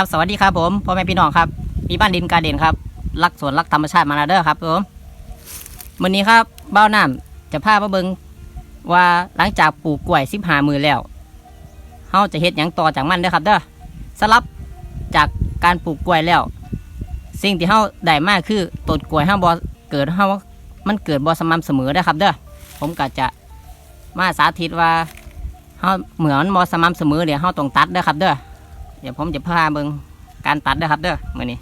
ครับ สวัสดีครับผมพ่อแม่พี่น้องครับพี่บ้านดินการเด่นครับ รักสวนรักธรรมชาติมานาเดอร์ครับผมวันนี้ครับเบ้าน้ำจะพามาเบิงว่าหลังจากปลูกกล้วยสิบหามือแล้วเฮาจะเฮ็ดหยังต่อจากมันเด้อครับเด้อสลับจากการปลูกกล้วยแล้ว สิ่งที่เฮาได้มากคือต้นกล้วยเฮาบ่เกิดเฮามันเกิดบ่สม่ำเสมอเด้อครับเด้อผมก็จะมาสาธิตว่าเฮาเหมือนมันบ่สม่ำเสมอเดี๋ยวเฮาต้องตัดเด้อครับเด้อ เดี๋ยวผมจะพาเบิงการตัดเด้อครับเด้อมือนี้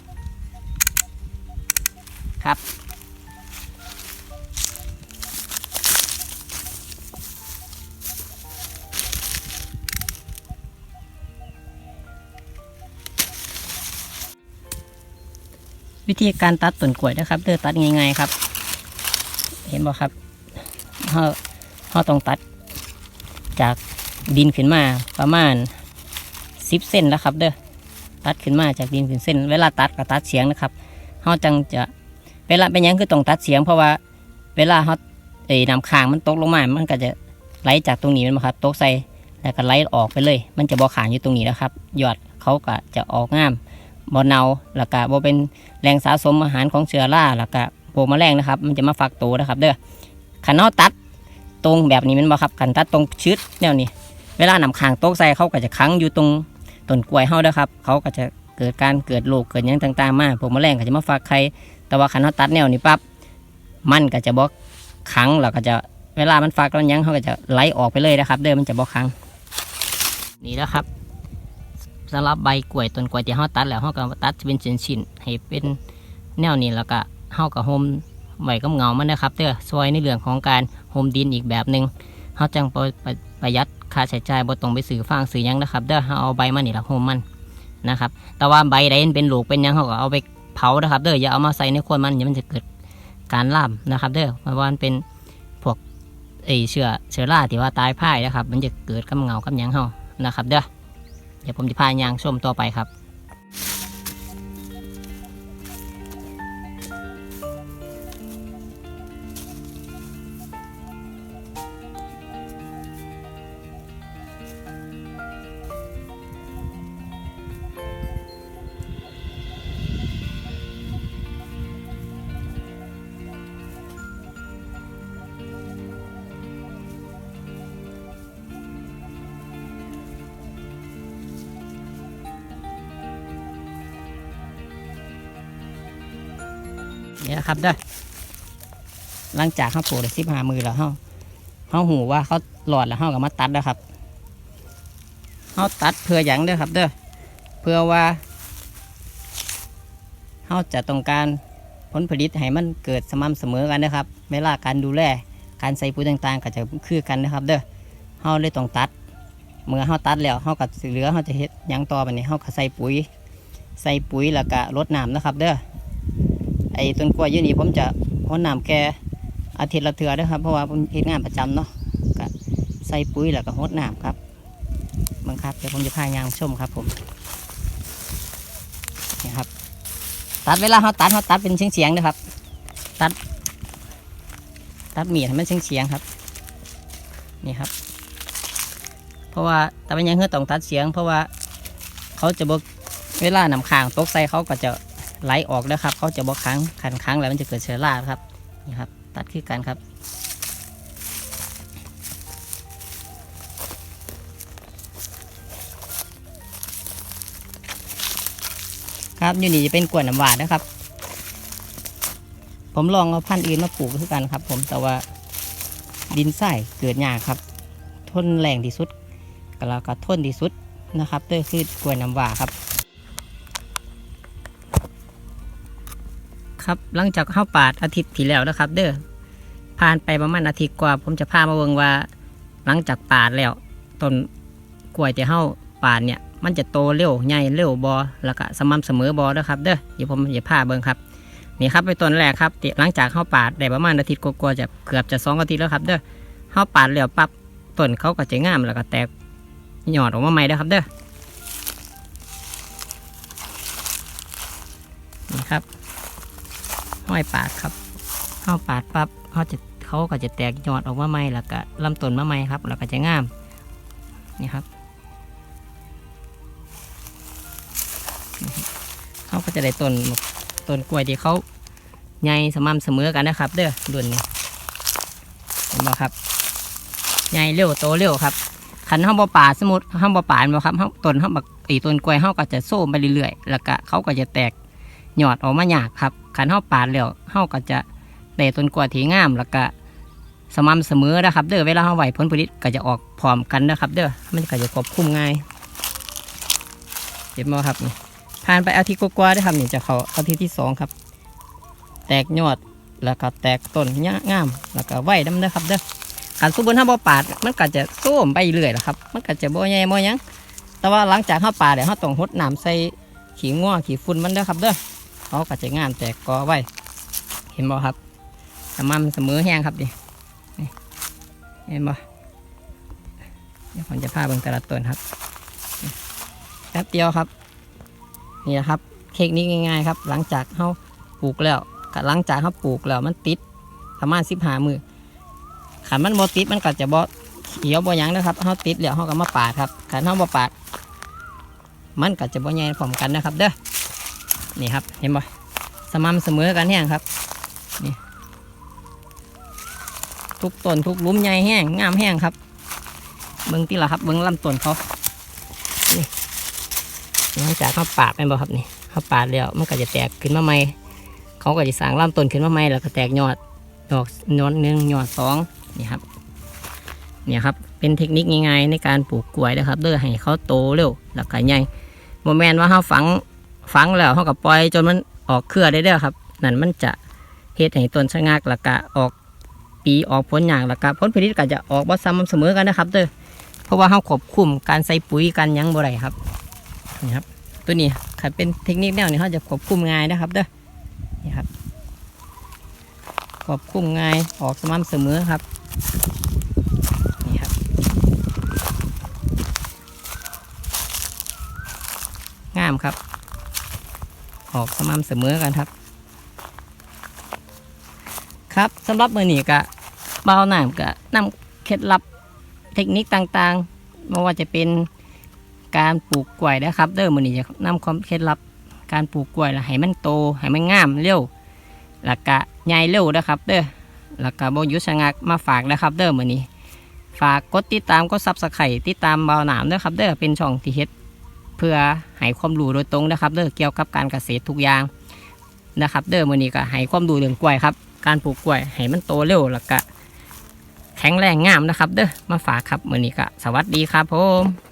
ครับวิธีการตัดต้นกล้วยนะครับเด้อตัดง่ายๆครับ เห็นบ่ครับเฮาเฮาต้องตัดจากดินขึ้นมาประมาณ สิบเส้นแล้วครับ เด้อตัดขึ้นมาจากดินขึ้นเส้น เวลาตัดก็ตัดเสียงนะครับเฮาจังจะเวลาเป็นยังคือต้องตัดเสียง เพราะว่าเวลาเฮาเอ้น้ำค้างมันตกลงมา มันก็จะไหลจากตรงนี้มันมาครับตกใส่แล้วก็ไหลออกไปเลย มันจะบ่ขางอยู่ตรงนี้นะครับยอดเขาก็จะออกงามบ่เนาแล้วก็บ่เป็นแหล่งสะสมอาหารของเชื้อราแล้วก็โปแมลงนะครับ มันจะมาฟักตัวนะครับเด้อขันเฮาตัดตรงแบบนี้มันบ่ครับขันตัดตรงชืดแนวนี้ เวลานำค้างตกใส่เขาก็จะค้างอยู่ตรง ต้นกล้วยเฮาเด้อครับ เขาก็จะเกิดการเกิดโรคเกิดยังต่างๆ มาพวกแมลงก็จะมาฟักไข่แต่ว่าคันเฮาตัดแนวนี้ปั๊บมันก็จะบ่ขังแล้วก็จะเวลามันฟักแล้วยังเขาก็จะไหลออกไปเลยนะครับ เดิมมันจะบ่ขัง นี่แล้วครับสำหรับใบกล้วยต้นกล้วยที่เฮาตัดแล้วเฮาก็ตัดเป็นชิ้นๆให้เป็นแนวนี้แล้วก็เฮาก็ห่มไว้กับเงามันนะครับเด้อซอยในเรื่องของการห่มดินอีกแบบหนึ่งเฮาจังป ประหยัดค่าใช้จ่ายบ่ต้องไปซื้อฟางซื้อยังนะครับเด้อเฮาเอาใบมันนี่ละโฮมมันนะครับ แต่ว่าใบใดมันเป็นลูกเป็นยังเขาก็เอาไปเผานะครับ เด้ออย่าเอามาใส่ในขวดมันเดี๋ยวมันจะเกิดการล่ามนะครับ เด้อเพราะว่ามันเป็นพวกไอเชื้อเชื้อราที่ว่าตายพ่ายนะครับ มันจะเกิดกับเงากับยังเขานะครับ เด้อเดี๋ยวผมจะพายางชมต่อไปครับ เนี่ยครับเด้อหลังจากเขาปลูกได้สิบห้ามือแล้วเขาเขาหูว่าเขาหลอดแล้วเขาก็มาตัดแล้วครับเขาตัดเพื่ออย่างเด้อครับเด้อเพื่อว่าเขาจะต้องการผลผลิตให้มันเกิดสม่ำเสมอกันนะครับ เวลาการดูแลการใส่ปุ๋ยต่างๆ ก็จะคือกันนะครับ เด้อเขาเลยต้องตัด เมื่อเขาตัดแล้วเขาก็เหลือเขาจะเฮ็ดยังต่อไปนี้เขาก็ใส่ปุ๋ย ใส่ปุ๋ยแล้วก็รดน้ำนะครับ เด้อ ไอ้ต้นกล้วยยี่นี่ผมจะรดน้ำแค่อาทิตย์ละเทื่อเด้อครับ เพราะว่าผมเฮ็ดงานประจำเนาะก็ใส่ปุ๋ยแล้วก็รดน้ำครับบังคับเดี๋ยวผมจะพายางชมครับผมนี่ครับ ตัดเวลาเขาตัดเขาตัดเป็นเฉียงเฉียงๆนะครับ ตัด ตัดมีดให้มันเฉียงเฉียงๆครับ นี่ครับ เพราะว่าแต่เป็นยังเพื่อต้องตัดเสียง เพราะว่าเขาจะบอกเวลานำค้างตกใส่เขาก็จะ ไหลออกแล้วครับเขาจะบล็อกค้างขันค้างแล้วมันจะเกิดเชื้อราครับนี่ครับ ตัดคือกันครับครับอยู่นี่จะเป็นกล้วยน้ำหวานนะครับ ผมลองเอาพันธุ์อื่นมาปลูกคือกันครับ ผมแต่ว่าดินทรายเกิดยากครับ ทนแรงที่สุดก็แล้วก็ทนที่สุดนะครับเด้อคือกล้วยน้ำหวานครับ ครับ หลังจากเข้าปาดอาทิตย์ที่แล้วนะครับ เด้อผ่านไปประมาณอาทิตย์กว่า ผมจะพามาเบิ่งว่า หลังจากปาดแล้วต้นกล้วยที่เข้าปาดเนี่ย มันจะโตเร็วใหญ่เร็วบอแล้วก็สม่ำเสมอบอนะครับเด้อเดี๋ยวผมจะพาเบิ่งครับนี่ครับไปต้นแรกครับหลังจากเข้าปาดได้ประมาณอาทิตย์กว่าจะเกือบจะสองอาทิตย์แล้วครับ เด้อเข้าปาดแล้วปั๊บต้นเขาก็จะงามแล้วก็แตกยอดออกมาใหม่เด้อครับเด้อนี่ครับ ห้อยปาดครับเข้าปาดปั๊บเขาจะเขาก็จะแตกยอดออกมาใหม่แล้วก็ลำต้นมาใหม่ครับ แล้วก็จะงามนี่ครับเขาก็จะได้ต้นต้นกล้วยที่เขาใหญ่สม่ำเสมอกันนะครับ เด้อรุ่นนี้เห็นไหมครับใหญ่เร็วโตเร็วครับขันห้าบ่ป่าสมมติห้าบ่ป่าดบ่ครับเฮาต้นห้าบักตีต้นกล้วยเฮาก็จะโซ่ไปเรื่อยๆแล้วก็เขาก็จะแตกยอดออกมาหยากครับ ขันห้าปาดแล้วเฮาก็จะได้ต้นกล้วยที่งามแล้วก็สม่ำเสมอนะครับ เด้อเวลาเฮาไหวผลผลิตก็จะออกพร้อมกันนะครับ เด้อมันก็จะควบคุมง่ายเห็นไหมครับนี่ผ่านไปอาทิตย์กว่าๆได้ครับนี่จะเขาอาทิตย์ที่สองครับ แตกยอดแล้วก็แตกต้นยะงาม แล้วก็ไหวดำเด้อครับเด้อการสู้บนห้าบ่ปาด มันก็จะส้มไปเรื่อยแหละครับ มันก็จะบ่ใหญ่บ่ยังแต่ว่าหลังจากห้าปาดเดี๋ยวห้าต้องหดน้ำใส่ขี้งัวขี้ฝุ่นมันเด้อครับเด้อ เขาก็จะงามแตกกอไว้ เห็นบ่ครับสม่ำเสมอแห้งครับดินี่เห็นบ่เดี๋ยวผมจะพาเบิ่งแต่ละต้นครับแป๊บเดียวครับ นี่นะครับ เทคนิคง่ายๆครับ หลังจากเขาปลูกแล้วกหลังจากเขาปลูกแล้วมันติดประมาณสิบหามือขันมันบ่ติดมันก็จะบ่เขียวบ่ยังนะครับเขาติดแล้วเขาก็มาปาดครับขันเขาบ่ปาด มันก็จะบ่ใหญ่พร้อมกันนะครับ เด้อ นี่ครับ เห็นบ่สม่ำเสมอกันแห้งครับ นี่ ทุกต้นทุกลุ่มใหญ่แห้งงามแห้งครับ เบิ้งที่ละครับ เบิ้งลำต้นเขา นี่หลังจากเขาปาดไปบ่ครับนี่เขาปาดแล้วมันก็จะแตกขึ้นมาใหม่เขาก็จะสร้างลำต้นขึ้นมาใหม่แล้วก็แตกยอด ดอกยอดหนึ่งยอดสองนี่ครับ เนี่ยครับ เป็นเทคนิคง่ายๆในการปลูกกล้วยนะครับเพื่อให้เขาโตเร็วแล้วก็ใหญ่โมแมนว่าเขาฝัง ฝังแล้วเขาก็ปล่อยจนมันออกเครือได้เด้อครับ นั่นมันจะเฮ็ดให้ต้นชะงักแล้วก็ออกปีออกผลอย่างแล้วก็ผลผลิตก็จะออกบ่ซ้ำเสมอกันนะครับเด้อเพราะว่าเขาควบคุมการใส่ปุ๋ยการยังบ่ได้ครับนี่ครับ ตัวนี้ขันเป็นเทคนิคแนวนี้เขาจะควบคุมง่ายนะครับเด้อนี่ครับควบคุมง่ายออกสม่ำเสมอครับนี่ครับ งามครับ ออกสม่ำเสมอกันครับ ครับสำหรับมือนี้ก็เบาหนามก็นำเคล็ดลับเทคนิคต่างๆไม่ว่าจะเป็นการปลูกกล้วยนะครับเด้อมื้อนี้จะนำความเคล็ดลับการปลูกกล้วยล้วให้มันโตให้มันงามเร็วแล้วก็ใหญ่เร็วนะครับเด้อแล้วก็บ่หยุชะงักมาฝากนะครับ เด้อมื้อนี้ ฝากกดติดตามกดซับสไครต์ติดตามเบาหนามด้อครับเด้อเป็นช่องที่เฮ็ด เพื่อให้ความรู้โดยตรงนะครับเด้อเกี่ยวกับการเกษตรทุกอย่างนะครับ เด้อมื้อนี้ก็ให้ความรู้เรื่องกล้วยครับ การปลูกกล้วยให้มันโตเร็วแล้วก็แข็งแรงงามนะครับ เด้อมาฝากครับมื้อนี้ก็สวัสดีครับผม